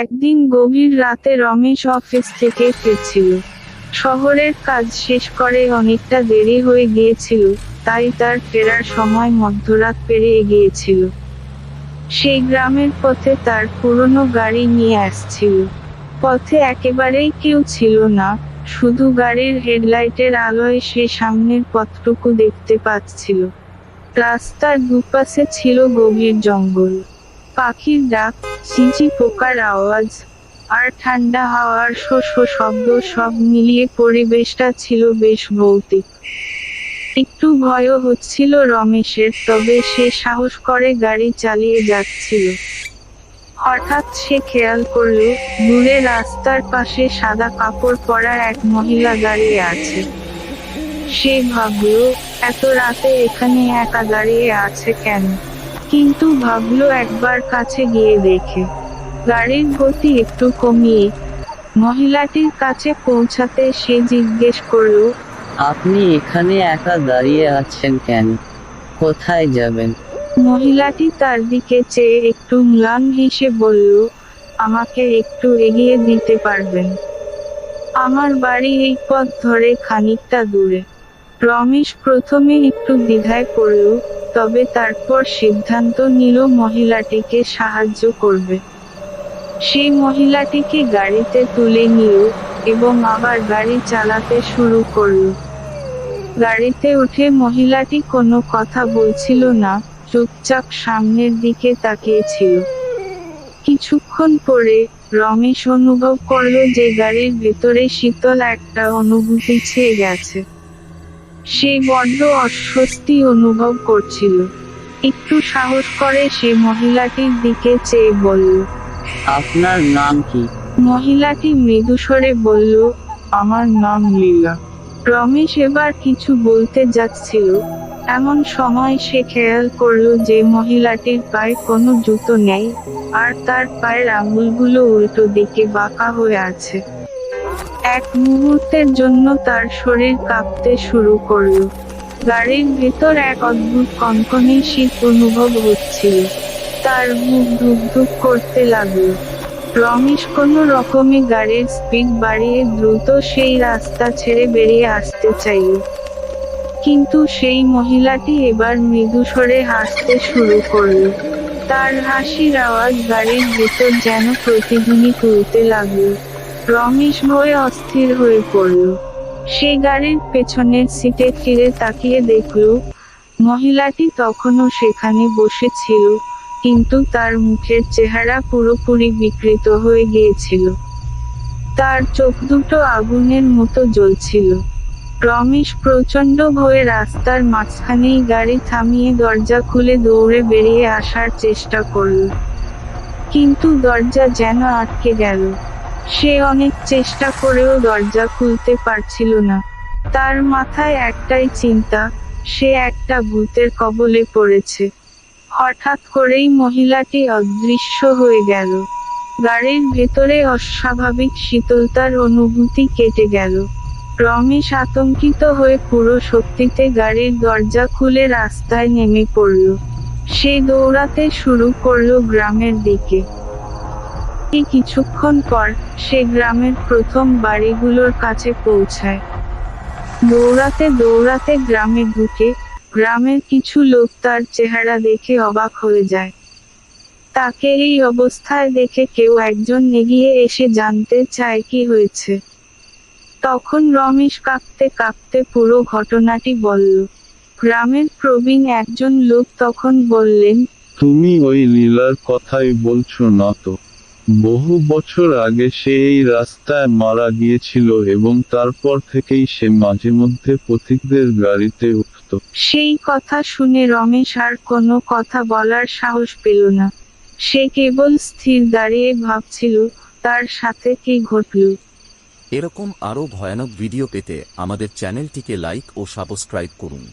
একদিন গভীর রাতে রমেশ অফিস থেকে ফিরছিল। শহরের কাজ শেষ করে অনেকটা দেরি হয়ে গিয়েছিল, তাই তার ফেরার সময় মধ্যরাত পেরিয়ে গিয়েছিল। সেই গ্রামের পথে তার পুরনো গাড়ি নিয়ে আসছিল। পথে একেবারেই কেউ ছিল না, শুধু গাড়ির হেডলাইটের আলোয় সে সামনের পথটুকু দেখতে পাচ্ছিল। রাস্তার দুপাশে ছিল গভীর জঙ্গল। পাখির ডাক চিঁচি পোকার আওয়াজ আর ঠান্ডা হাওয়ার শো শো শব্দ সব মিলিয়ে পরিবেশটা ছিল বেশ ভৌতিক। একটু ভয়ও হচ্ছিল রমেশের, তবে সে সাহস করে গাড়ি চালিয়ে যাচ্ছিল। হঠাৎ সে খেয়াল করল, দূরে রাস্তার পাশে সাদা কাপড় পরা এক মহিলা দাঁড়িয়ে আছে। সে ভাবল, এত রাতে এখানে একা দাঁড়িয়ে আছে কেন? কিন্তু ভাবলো একবার কাছে গিয়ে দেখে। গাড়ির গতি একটু কমিয়ে মহিলাটির কাছে পৌঁছাতে সে জিজ্ঞেস করল আপনি এখানে একা দাঁড়িয়ে আছেন কেন? কোথায় যাবেন? মহিলাটি তার দিকে চেয়ে একটু ম্লান হেসে বলল আমাকে একটু এগিয়ে দিতে পারবেন। আমার বাড়ি এই পথ ধরে খানিকটা দূরে। রমেশ প্রথমে একটু দ্বিধায় পড়ল তবে তারপর সিদ্ধান্ত নিল মহিলাটিকে সাহায্য করবে। সেই মহিলাটিকে গাড়িতে তুলে নিল এবং আবার গাড়ি চালাতে শুরু করল। গাড়িতে উঠে মহিলাটি কোনো কথা বলছিল না, চুপচাপ সামনের দিকে তাকিয়েছিল। কিছুক্ষণ পরে রমেশ অনুভব করল যে গাড়ির ভেতরে শীতল একটা অনুভূতি ছেয়ে গেছে। সে বড্ড অস্বস্তি অনুভব করছিল। একটু সাহস করে সে মহিলাটির দিকে চেয়ে বলল আপনার নাম কি? মহিলাটি মৃদুস্বরে বলল আমার নাম লীলা। রমেশ এবার কিছু বলতে যাচ্ছিল। এমন সময় সে খেয়াল করল যে মহিলাটির পায়ে কোনো জুতো নেই আর তার পায়ের আঙুলগুলো উল্টো দিকে বাঁকা হয়ে আছে। এক মুহূর্তের জন্য তার শরীর কাঁপতে শুরু করল। গাড়ির ভেতর এক অদ্ভুত কনকনে শীত অনুভব হচ্ছিল। তার বুক ধুক ধুক করতে লাগল। রমেশ কোনো রকমে গাড়ির স্পিড বাড়িয়ে দ্রুত সেই রাস্তা ছেড়ে বেরিয়ে আসতে চাইল। কিন্তু সেই মহিলাটি এবার মৃদু স্বরে হাসতে শুরু করল। তার হাসির আওয়াজ গাড়ির ভেতর যেন প্রতিধ্বনি তুলতে লাগল। রমেশ ভয়ে অস্থির হয়ে পড়ল। সে গাড়ির পেছনের সিটে ফিরে তাকিয়ে দেখল, মহিলাটি তখনও সেখানে বসেছিল, কিন্তু তার মুখের চেহারা পুরোপুরি বিকৃত হয়ে গিয়েছিল। তার চোখ দুটো আগুনের মতো জ্বলছিল। রমেশ প্রচণ্ড ভয়ে রাস্তার মাঝখানেই গাড়ি থামিয়ে দরজা খুলে দৌড়ে বেরিয়ে আসার চেষ্টা করল। কিন্তু দরজা যেন আটকে গেল। সে অনেক চেষ্টা করেও দরজা খুলতে পারছিল না। তার মাথায় একটাই চিন্তা, সে একটা ভূতের কবলে পড়েছে। হঠাৎ করেই মহিলাটি অদৃশ্য হয়ে গেল। গাড়ির ভেতরে অস্বাভাবিক শীতলতার অনুভূতি কেটে গেল। রমেশ আতঙ্কিত হয়ে পুরো শক্তিতে গাড়ির দরজা খুলে রাস্তায় নেমে পড়ল। সে দৌড়াতে শুরু করল গ্রামের দিকে। কিছুক্ষণ পর, সে গ্রামের প্রথম বাড়িগুলোর কাছে পৌঁছায়। দৌড়াতে দৌড়াতে গ্রামে ঢুকে, গ্রামের কিছু লোক তার চেহারা দেখে অবাক হয়ে যায়। তাকে এই অবস্থায় দেখে কেউ একজন এগিয়ে এসে জানতে চায় কি হয়েছে। তখন রমেশ কাঁপতে কাঁপতে পুরো ঘটনাটি বলল। গ্রামের প্রবীণ একজন লোক তখন বললেন, তুমি ওই লীলার কথাই বলছো না তো? বহু বছর আগে সে এই রাস্তায় মারা গিয়েছিল এবং তারপর থেকেই সে মাঝে মধ্যে পথিকদের গাড়িতে উঠত। সেই কথা শুনে রমেশ আর কোনো কথা বলার সাহস পেল না। সে কেবল স্থির দাঁড়িয়ে ভাবছিল তার সাথে কি ঘটল। এরকম আরও ভয়ানক ভিডিও পেতে আমাদের চ্যানেলটিকে লাইক ও সাবস্ক্রাইব করুন।